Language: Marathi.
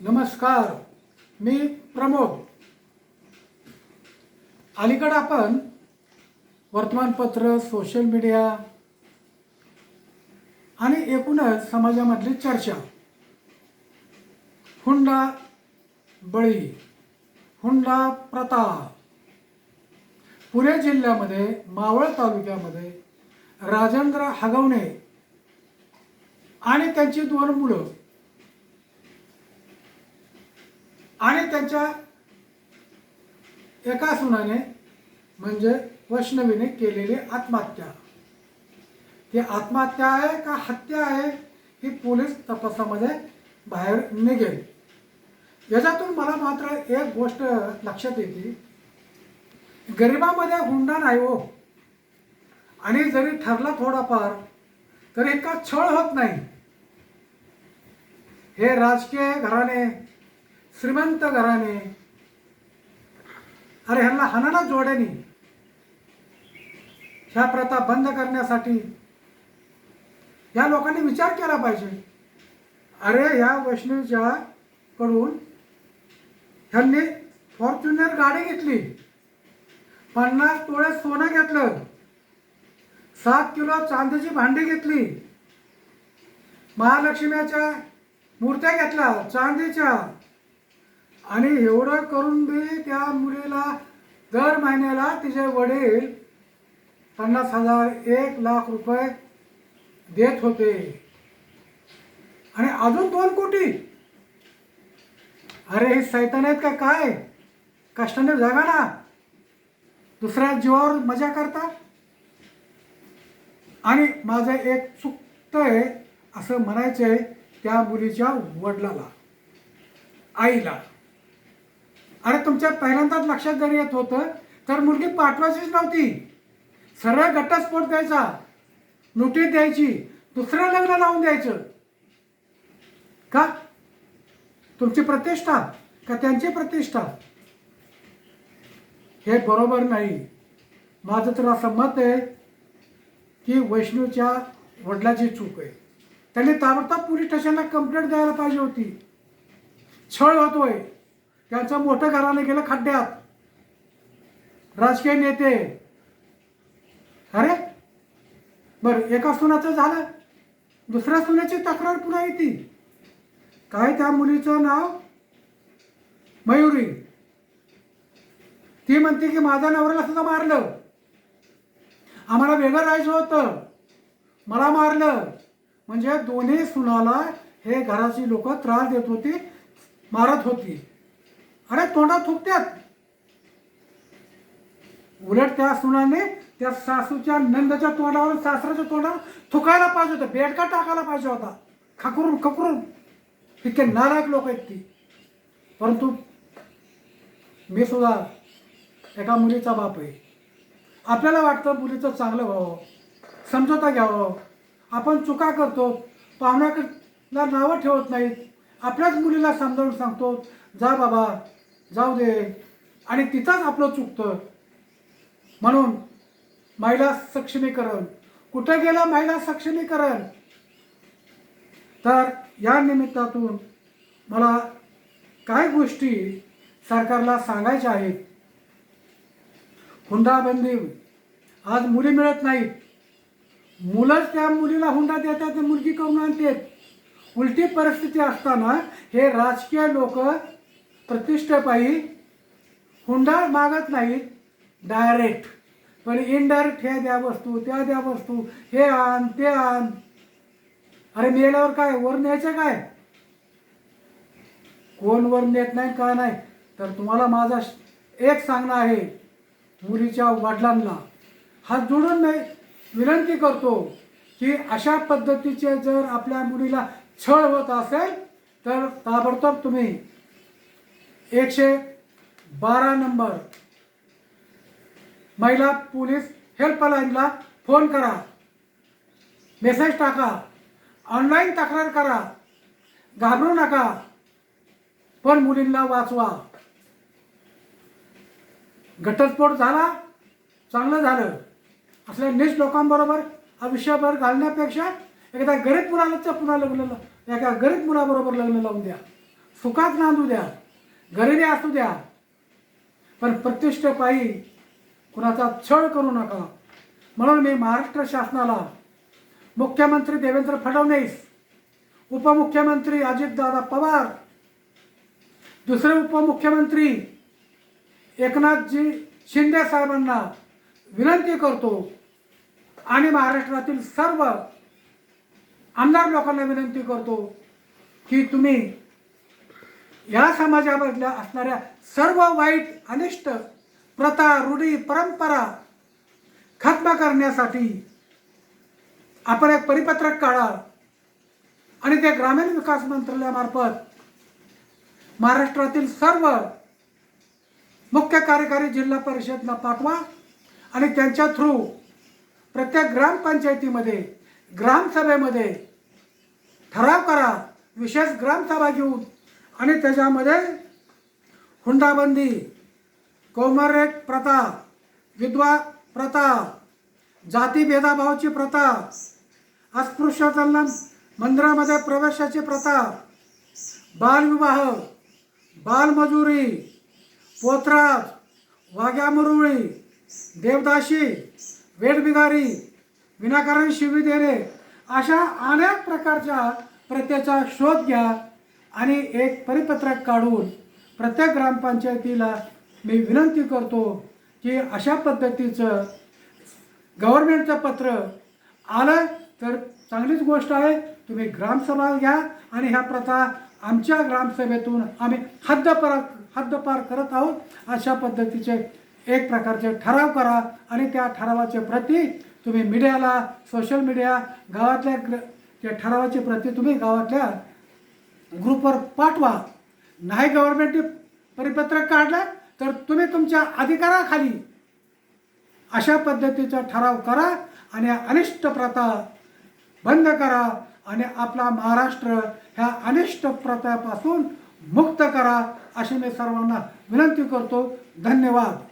नमस्कार मी प्रमोद. अलीकडे आपण वर्तमानपत्र सोशल मीडिया आणि एकूणच समाजामधली चर्चा. हुंडा बळी हुंडा प्रथा पुणे जिल्ह्यामध्ये मावळ तालुक्यामध्ये राजेंद्र हगवणे आणि त्यांची दोन मुलं आणि एका सुनाने म्हणजे वैष्णवीने केलेली आत्महत्या. ती आत्महत्या आहे का हत्या आहे ही पोलीस तपासामध्ये बाहेर निघेल. याच्यातून मला मात्र एक गोष्ट लक्षात येते. गरिबामध्ये हुंडा नाही हो. आणि जरी ठरला थोडाफार तरी इतका छळ होत नाही. हे राजकीय घराणे श्रीमंत घराणे. अरे ह्यांना हाना जोड्यानी. ह्या प्रथा बंद करण्यासाठी या लोकांनी विचार केला पाहिजे. अरे ह्या वैष्णवीच्या कडून ह्यांनी फॉर्च्युनर गाडी घेतली. पन्नास तोळे सोनं घेतलं. सात किलो चांदीची भांडी घेतली. महालक्ष्मीच्या मूर्त्या घेतल्या चांदीच्या. आणि एवढं करून बी त्या मुलीला. दर महिन्याला तिचे वडील पन्नास हजार एक लाख रुपये देत होते. आणि अजून दोन कोटी. अरे हे सैतान आहेत का काय? कष्टाने जागा ना. दुसऱ्या जीवावर मजा करता. आणि माझं एक चुकतंय असं म्हणायचं आहे त्या मुलीच्या वडिलाला आईला. अरे तुमच्या पहिल्यांदाच लक्षात जरी येत होतं तर मुलगी पाठवायचीच नव्हती. सरळ घटस्फोट द्यायचा नोटीस द्यायची दुसरं लग्न लावून द्यायचं. का? तुमची प्रतिष्ठा का त्यांची प्रतिष्ठा? हे बरोबर नाही. माझं तर असं मत आहे की वैष्णूच्या वडिलाची चूक आहे. त्यांनी ताबडतोब पोलीस स्टेशनला कंप्लेंट द्यायला पाहिजे होती. छळ होतोय. त्यांचं मोठं घराने गेलं खड्ड्यात. राजकीय नेते. अरे? बरं एका सुनाचं झालं. दुसऱ्या सुनाची तक्रार पुन्हा येते. काय त्या मुलीचं नाव? मयुरी. ती म्हणते की माझ्या नवऱ्याला सुद्धा मारलं. आम्हाला वेगळं राहायचं होतं. मला मारलं. म्हणजे दोन्ही सुनाला हे घराची लोक त्रास देत होती मारत होती. अरे तोंडात थुकत्यात उलट त्या सुनाने त्या सासूच्या नंदच्या तोंडावर सासऱ्याच्या तोंडावर थुकायला पाहिजे होतं. बेडका टाकायला पाहिजे होता. खकरून खकरून. इतके नालायक लोक आहेत ती. परंतु मी सुद्धा एका मुलीचा बाप आहे. आपल्याला वाटतं मुलीचं चांगलं व्हावं. समजोता घ्यावं. आपण चुका करतो. पाहुण्याकडला नावं ठेवत नाहीत. आपल्याच मुलीला समजावून सांगतो. जा बाबा जाऊ दे. आणि तिथंच आपलं चुकतं. म्हणून महिला सक्षमीकरण. कुठं गेलं महिला सक्षमीकरण? तर या निमित्तातून मला काय गोष्टी सरकारला सांगायच्या आहेत. हुंडाबंदी. आज मुली मिळत नाहीत. मुलंच त्या मुलीला हुंडा देतात मुलगी करून आणते उलटी परिस्थिती असताना हे राजकीय लोक प्रतिष्ठापायी हुंडाळ मागत नाहीत डायरेक्ट पण इनडायरेक्ट ह्या द्या वस्तू त्या द्या वस्तू हे आण ते आण. अरे मेल्यावर काय वर न्यायचं काय? कोण वर नेत नाही का नाही? तर तुम्हाला माझा एक सांगणं आहे मुलीच्या वडिलांना. हात जोडून नाही विनंती करतो की अशा पद्धतीचे जर आपल्या मुलीला छळ होत असेल तर ताबडतोब तुम्ही एकशे बारा नंबर. महिला पोलीस हेल्पलाईनला फोन करा. मेसेज टाका. ऑनलाईन तक्रार करा. घाबरू नका. पण मुलींना वाचवा. घटस्फोट झाला चांगलं झालं. असल्या नीच लोकांबरोबर आयुष्यभर घालण्यापेक्षा एकदा गरीब मुलाचं पुन्हा लग्न एका गरीब मुलाबरोबर लग्न लावून द्या. सुखात नांदू द्या. गरिबी असू द्या. पण प्रतिष्ठेपायी कुणाचा छळ करू नका. म्हणून मी महाराष्ट्र शासनाला मुख्यमंत्री देवेंद्र फडणवीस उपमुख्यमंत्री अजितदादा पवार दुसरे उपमुख्यमंत्री एकनाथजी शिंदे साहेबांना विनंती करतो आणि महाराष्ट्रातील सर्व आमदार लोकांना विनंती करतो की तुम्ही या समाजामधल्या असणाऱ्या सर्व वाईट अनिष्ट प्रथा रूढी परंपरा खत्म करण्यासाठी आपण एक परिपत्रक काढा आणि ते ग्रामीण विकास मंत्रालयामार्फत महाराष्ट्रातील सर्व मुख्य कार्यकारी जिल्हा परिषदला पाठवा आणि त्यांच्या थ्रू प्रत्येक ग्रामपंचायतीमध्ये ग्रामसभेमध्ये ठराव करा. विशेष ग्रामसभा घेऊन आणि त्याच्यामध्ये हुंडाबंदी कौमरेट प्रथा विधवा प्रथा जाती भेदाभावाची प्रथा अस्पृश्यतांना मंदिरामध्ये प्रवेशाची प्रथा बालविवाह बालमजुरी पोतराज वाघ्यामुरुळी देवदाशी वेठबिगारी विनाकारण शिवी देणे अशा अनेक प्रकारच्या प्रथेचा शोध घ्या. आणि एक परिपत्रक काढून प्रत्येक ग्रामपंचायतीला मी विनंती करतो की अशा पद्धतीचं गव्हर्नमेंटचं पत्र आलं तर चांगलीच गोष्ट आहे. तुम्ही ग्रामसभा घ्या आणि ह्या प्रथा आमच्या ग्रामसभेतून आम्ही हद्दपार हद्दपार करत आहोत. अशा पद्धतीचे एक प्रकारचे ठराव करा आणि त्या ठरावाचे प्रती तुम्ही मीडियाला सोशल मीडिया गावातल्या ग्र त्या ठरावाची प्रती तुम्ही गावातल्या ग्रुपवर पाठवा. नाही गव्हर्नमेंटने परिपत्रक काढलं तर तुम्ही तुमच्या अधिकाराखाली अशा पद्धतीचा ठराव करा आणि अनिष्ट प्रथा बंद करा आणि आपला महाराष्ट्र ह्या अनिष्ट प्रथापासून मुक्त करा अशी मी सर्वांना विनंती करतो. धन्यवाद.